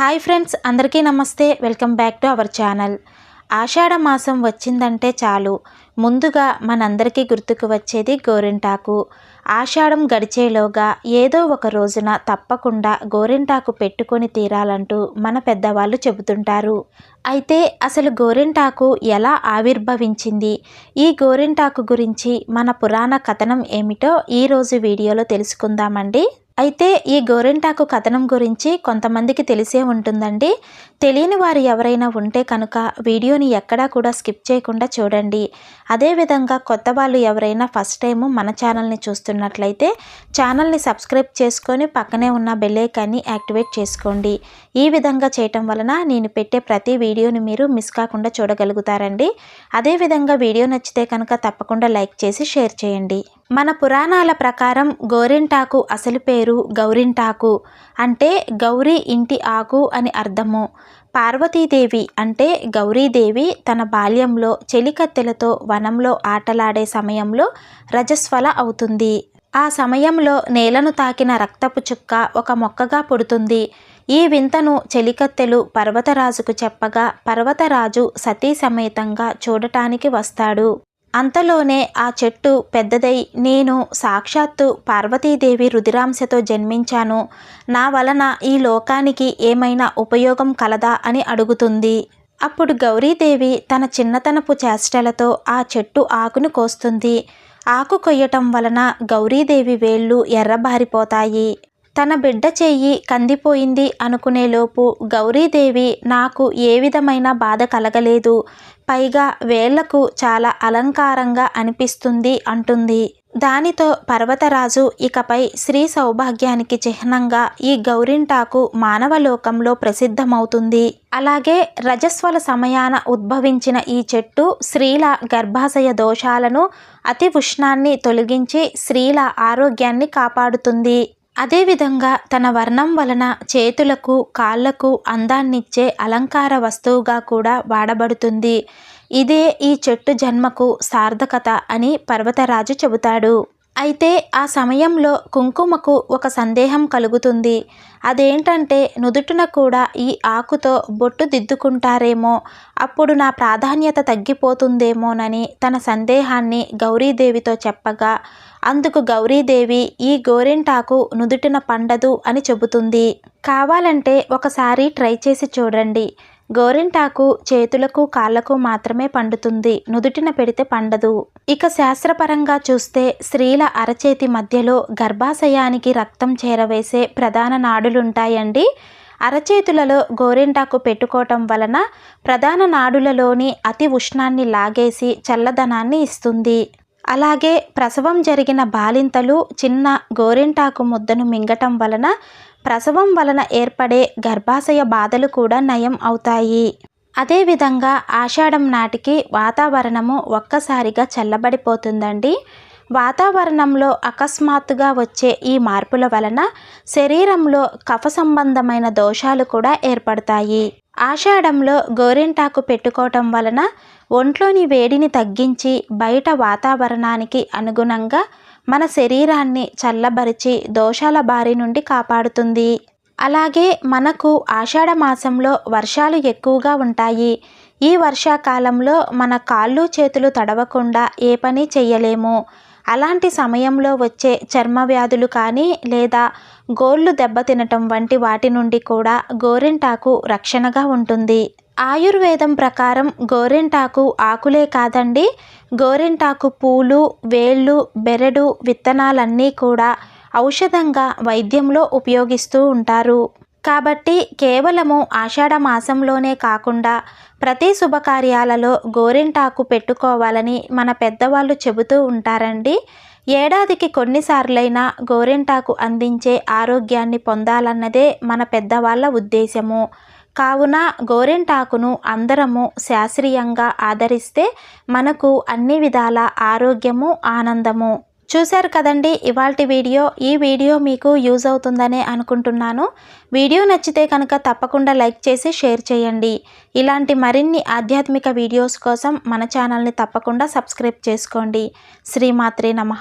Hi friends అందరికీ నమస్తే. Welcome back to our channel. ఆషాఢ మాసం వచ్చిందంటే చాలు. ముందుగా మనందరికీ గుర్తుకు వచ్చేది గోరింటాకు. ఆషాఢం గడిచేలోగా ఏదో ఒక రోజున తప్పకుండా గోరింటాకు పెట్టుకొని తీరాలంటూ మన పెద్దవాళ్ళు చెబుతుంటారు. అయితే అసలు గోరింటాకు ఎలా ఆవిర్భవించింది? ఈ గోరింటాకు గురించి మన పురాణ కథనం ఏమిటో ఈరోజు వీడియోలో తెలుసుకుందామండి. అయితే ఈ గోరింటాకు కథనం గురించి కొంతమందికి తెలిసే ఉంటుందండి. తెలియని వారు ఎవరైనా ఉంటే కనుక వీడియోని ఎక్కడా కూడా స్కిప్ చేయకుండా చూడండి. అదేవిధంగా కొత్త వాళ్ళు ఎవరైనా ఫస్ట్ టైము మన ఛానల్ని చూస్తున్నట్లయితే ఛానల్ని సబ్స్క్రైబ్ చేసుకొని పక్కనే ఉన్న బెల్లైకాన్ని యాక్టివేట్ చేసుకోండి. ఈ విధంగా చేయటం వలన నేను పెట్టే ప్రతి వీడియోని మీరు మిస్ కాకుండా చూడగలుగుతారండి. అదేవిధంగా వీడియో నచ్చితే కనుక తప్పకుండా లైక్ చేసి షేర్ చేయండి. మన పురాణాల ప్రకారం గోరింటాకు అసలు పేరు గౌరింటాకు అంటే గౌరీ ఇంటి ఆకు అని అర్థము. పార్వతీదేవి అంటే గౌరీదేవి తన బాల్యంలో చెలికత్తెలతో వనంలో ఆటలాడే సమయంలో రజస్వల అవుతుంది. ఆ సమయంలో నేలను తాకిన రక్తపు చుక్క ఒక మొక్కగా పుడుతుంది. ఈ వింతను చెలికత్తెలు పర్వతరాజుకు చెప్పగా పర్వతరాజు సతీ సమేతంగా చూడటానికి వస్తాడు. అంతలోనే ఆ చెట్టు పెద్దదై నేను సాక్షాత్తు పార్వతీదేవి రుధిరాంశతో జన్మించాను. నా వలన ఈ లోకానికి ఏమైనా ఉపయోగం కలదా అని అడుగుతుంది. అప్పుడు గౌరీదేవి తన చిన్నతనపు చేష్టలతో ఆ చెట్టు ఆకును కోస్తుంది. ఆకు కొయ్యటం వలన గౌరీదేవి వేళ్ళు ఎర్రబారిపోతాయి. తన బిడ్డ చెయ్యి కందిపోయింది అనుకునేలోపు గౌరీదేవి నాకు ఏ విధమైన బాధ కలగలేదు. పైగా వేళ్ళకు చాలా అలంకారంగా అనిపిస్తుంది అంటుంది. దానితో పర్వతరాజు ఇకపై శ్రీ సౌభాగ్యానికి చిహ్నంగా ఈ గౌరింటాకు మానవలోకంలో ప్రసిద్ధమవుతుంది. అలాగే రజస్వల సమయాన ఉద్భవించిన ఈ చెట్టు స్త్రీల గర్భాశయ దోషాలను అతి ఉష్ణాన్ని తొలగించి స్త్రీల ఆరోగ్యాన్ని కాపాడుతుంది. అదేవిధంగా తన వర్ణం వలన చేతులకు కాళ్ళకు అందాన్నిచ్చే అలంకార వస్తువుగా కూడా వాడబడుతుంది. ఇదే ఈ చెట్టు జన్మకు సార్థకత అని పర్వతరాజు చెబుతాడు. అయితే ఆ సమయంలో కుంకుమకు ఒక సందేహం కలుగుతుంది. అదేంటంటే నుదుటిన కూడా ఈ ఆకుతో బొట్టు దిద్దుకుంటారేమో అప్పుడు నా ప్రాధాన్యత తగ్గిపోతుందేమోనని తన సందేహాన్ని గౌరీదేవితో చెప్పగా అందుకు గౌరీదేవి ఈ గోరింటాకు నుదుటిన పండదు అని చెబుతుంది. కావాలంటే ఒకసారి ట్రై చేసి చూడండి. గోరింటాకు చేతులకు కాళ్ళకు మాత్రమే పండుతుంది. నుదుటిన పెడితే పండదు. ఇక శాస్త్రపరంగా చూస్తే స్త్రీల అరచేతి మధ్యలో గర్భాశయానికి రక్తం చేరవేసే ప్రధాన నాడులుంటాయండి. అరచేతులలో గోరింటాకు పెట్టుకోవటం వలన ప్రధాన నాడులలోని అతి ఉష్ణాన్ని లాగేసి చల్లదనాన్ని ఇస్తుంది. అలాగే ప్రసవం జరిగిన బాలింతలు చిన్న గోరింటాకు ముద్దను మింగటం వలన ప్రసవం వలన ఏర్పడే గర్భాశయ బాధలు కూడా నయం అవుతాయి. అదేవిధంగా ఆషాఢం నాటికి వాతావరణము ఒక్కసారిగా చల్లబడిపోతుందండి. వాతావరణంలో అకస్మాత్తుగా వచ్చే ఈ మార్పుల వలన శరీరంలో కఫ సంబంధమైన దోషాలు కూడా ఏర్పడతాయి. ఆషాఢంలో గోరింటాకు పెట్టుకోవటం వలన ఒంట్లోని వేడిని తగ్గించి బయట వాతావరణానికి అనుగుణంగా మన శరీరాన్ని చల్లబరిచి దోషాల బారి నుండి కాపాడుతుంది. అలాగే మనకు ఆషాఢ మాసంలో వర్షాలు ఎక్కువగా ఉంటాయి. ఈ వర్షాకాలంలో మన కాళ్ళు చేతులు తడవకుండా ఏ పని చెయ్యలేము. అలాంటి సమయంలో వచ్చే చర్మ వ్యాధులు కానీ లేదా గోళ్ళు దెబ్బతినటం వంటి వాటి నుండి కూడా గోరింటాకు రక్షణగా ఉంటుంది. ఆయుర్వేదం ప్రకారం గోరింటాకు ఆకులే కాదండి గోరింటాకు పూలు వేళ్ళు బెరడు విత్తనాలన్నీ కూడా ఔషధంగా వైద్యంలో ఉపయోగిస్తూ ఉంటారు. కాబట్టి కేవలము ఆషాఢ మాసంలోనే కాకుండా ప్రతి శుభకార్యాలలో గోరింటాకు పెట్టుకోవాలని మన పెద్దవాళ్ళు చెబుతూ ఉంటారండి. ఏడాదికి కొన్నిసార్లైనా గోరింటాకు అందించే ఆరోగ్యాన్ని పొందాలన్నదే మన పెద్దవాళ్ళ ఉద్దేశము. కావున గోరింటాకును అందరము శాస్త్రీయంగా ఆదరిస్తే మనకు అన్ని విధాల ఆరోగ్యము ఆనందము. చూశారు కదండి ఇవాళ వీడియో. ఈ వీడియో మీకు యూజ్ అవుతుందనే అనుకుంటున్నాను. వీడియో నచ్చితే కనుక తప్పకుండా లైక్ చేసి షేర్ చేయండి. ఇలాంటి మరిన్ని ఆధ్యాత్మిక వీడియోస్ కోసం మన ఛానల్ని తప్పకుండా సబ్స్క్రైబ్ చేసుకోండి. శ్రీమాత్రే నమ.